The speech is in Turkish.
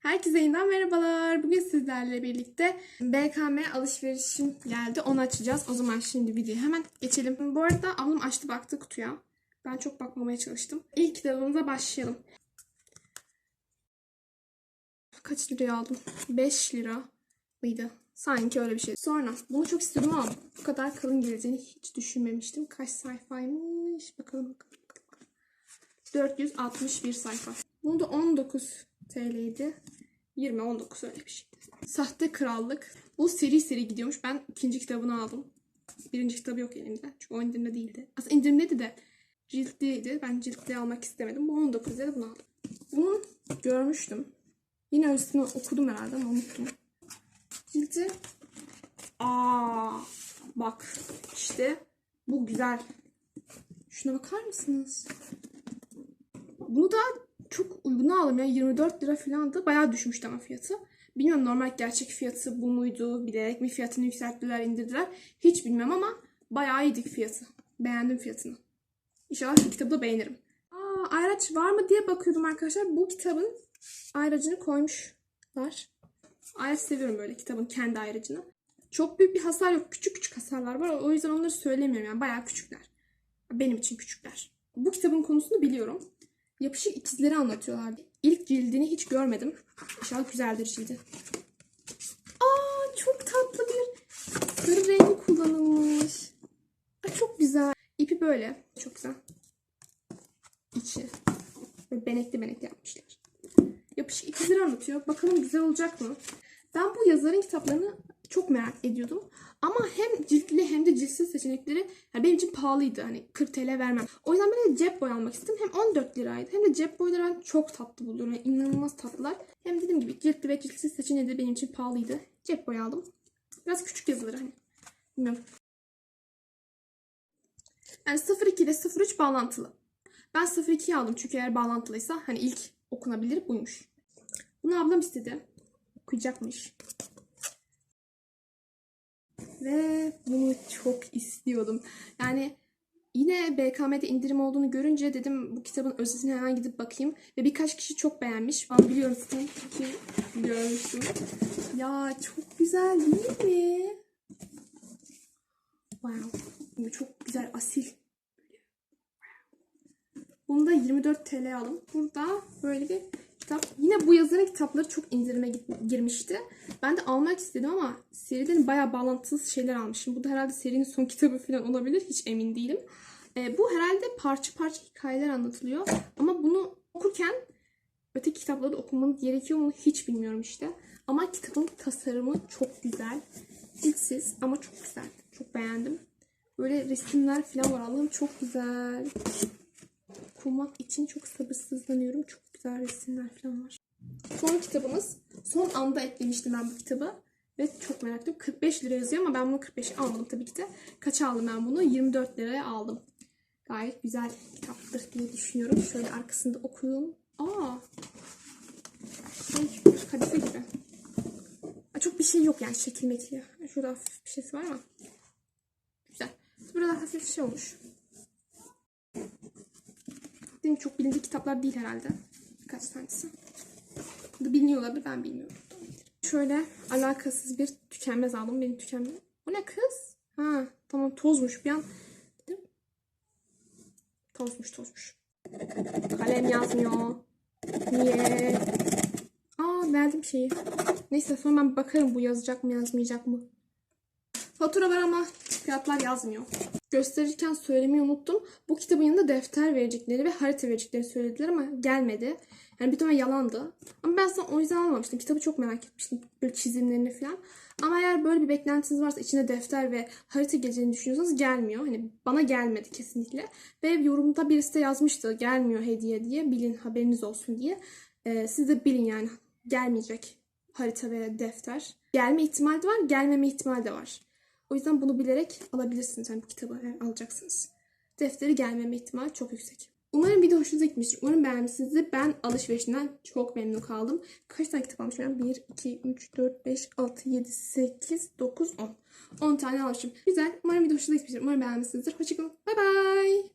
Herkese yeniden merhabalar. Bugün sizlerle birlikte BKM alışverişim geldi. Onu açacağız. O zaman şimdi videoya hemen geçelim. Bu arada ablam açtı baktı kutuya. Ben çok bakmamaya çalıştım. İlk kitabımıza başlayalım. Kaç liraya aldım? 5 lira mıydı? Sanki öyle bir şey. Sonra bunu çok istiyordum ama bu kadar kalın geleceğini hiç düşünmemiştim. Kaç sayfaymış? Bakalım. bakalım. 461 sayfa. Bunu da 19 TL'ydi. 20 19 öyle bir şeydi. Sahte Krallık. Bu seri seri gidiyormuş. Ben ikinci kitabını aldım. Birinci kitabı yok elimde. Çünkü o indirimde değildi. Aslında indirimdeydi de ciltliydi. Ben ciltli almak istemedim. Bu 19 lira bunu aldım. Bunu görmüştüm. Yine üstüne okudum herhalde ama unuttum. Cilti Aa, bak işte bu güzel. Şuna bakar mısınız? Bunu da çok uyguna aldım ya 24 lira falan da bayağı düşmüştü ama fiyatı. Bilmiyorum normal gerçek fiyatı bu muydu bilerek mi fiyatını yükselttiler indirdiler hiç bilmem ama bayağı iyiydi fiyatı. Beğendim fiyatını. İnşallah bu kitabı da beğenirim. Aa, ayraç var mı diye bakıyordum arkadaşlar. Bu kitabın ayracını koymuşlar. Ayraç seviyorum böyle kitabın kendi ayracını. Çok büyük bir hasar yok. Küçük küçük hasarlar var. O yüzden onları söylemiyorum yani. Bayağı küçükler. Benim için küçükler. Bu kitabın konusunu biliyorum. Yapışık ikizleri anlatıyorlardı. İlk cildini hiç görmedim. İnşallah güzeldir cildi. Aa çok tatlı bir sarı rengi kullanılmış. Aa, çok güzel. İpi böyle. Çok güzel. İçi. Böyle benekli benekli yapmışlar. Yapışık ikizleri anlatıyor. Bakalım güzel olacak mı? Ben bu yazarın kitaplarını çok merak ediyordum. Ama hem ciltli ciltsiz seçenekleri yani benim için pahalıydı. Hani 40 TL vermem. O yüzden ben de cep boy almak istedim. Hem 14 liraydı hem de cep boyları ben çok tatlı buluyorum. Yani inanılmaz tatlılar. Hem dediğim gibi ciltli ve ciltsiz seçeneği de benim için pahalıydı. Cep boy aldım. Biraz küçük yazıları hani. Bilmiyorum. Yani 02 ile 03 bağlantılı. Ben 02'yi aldım çünkü eğer bağlantılıysa hani ilk okunabilir buymuş. Bunu ablam istedi. Okuyacakmış. Ve bunu çok istiyordum. Yani yine BKM'de indirim olduğunu görünce dedim bu kitabın özetine hemen gidip bakayım. Ve birkaç kişi çok beğenmiş. Ben biliyorum zaten ki görmüştüm. Ya çok güzel değil mi? Wow. Çok güzel, asil. Bunu da 24 TL aldım. Burada böyle bir kitap. Yine bu yazarın kitapları çok indirime girmişti. Ben de almak istedim ama seriden bayağı bağlantısız şeyler almışım. Bu da herhalde serinin son kitabı falan olabilir. Hiç emin değilim. Ee, bu herhalde parça parça hikayeler anlatılıyor. Ama bunu okurken öteki kitapları da okumanız gerekiyor mu hiç bilmiyorum işte. Ama kitabın tasarımı çok güzel. Ciltsiz ama çok güzel. Çok beğendim. Böyle resimler falan var. Allah'ım çok güzel okumak için çok sabırsızlanıyorum. Çok güzel resimler falan var. Son kitabımız. Son anda eklemiştim ben bu kitabı. Ve çok merak ediyorum. 45 lira yazıyor ama ben bunu 45'e almadım tabii ki de. Kaça aldım ben bunu? 24 liraya aldım. Gayet güzel kitaptır diye düşünüyorum. Şöyle arkasında okuyun. Aa! Şey, kadife gibi. Aa, Çok bir şey yok yani şekil mekli. Şurada hafif bir şeysi var ama. Güzel. Burada hafif şey olmuş. Değil mi? Çok bilindik kitaplar değil herhalde. Birkaç tanesi. Da biliniyor olabilir ben bilmiyorum. Şöyle alakasız bir tükenmez aldım. Benim tükenmez. Bu ne kız? Ha tamam tozmuş bir an. Değil mi? Tozmuş tozmuş. Kalem yazmıyor. Niye? Aa verdim şeyi. Neyse sonra ben bakarım bu yazacak mı yazmayacak mı. Fatura var ama fiyatlar yazmıyor. Gösterirken söylemeyi unuttum. Bu kitabın yanında defter verecekleri ve harita vereceklerini söylediler ama gelmedi. Yani bir tane yalandı. Ama ben sana o yüzden almamıştım. Kitabı çok merak etmiştim. Böyle çizimlerini falan. Ama eğer böyle bir beklentiniz varsa içinde defter ve harita geleceğini düşünüyorsanız gelmiyor. Hani bana gelmedi kesinlikle. Ve yorumda birisi de yazmıştı gelmiyor hediye diye. Bilin haberiniz olsun diye. Ee, siz de bilin yani gelmeyecek harita ve defter. Gelme ihtimali de var, gelmeme ihtimali de var. O yüzden bunu bilerek alabilirsiniz. Yani bu kitabı eğer alacaksınız. Defteri gelmeme ihtimali çok yüksek. Umarım video hoşunuza gitmiştir. Umarım beğenmişsinizdir. Ben alışverişinden çok memnun kaldım. Kaç tane kitap almışım? Ben 1, 2, 3, 4, 5, 6, 7, 8, 9, 10. 10 tane almışım. Güzel. Umarım video hoşunuza gitmiştir. Umarım beğenmişsinizdir. Hoşçakalın. Bay bay.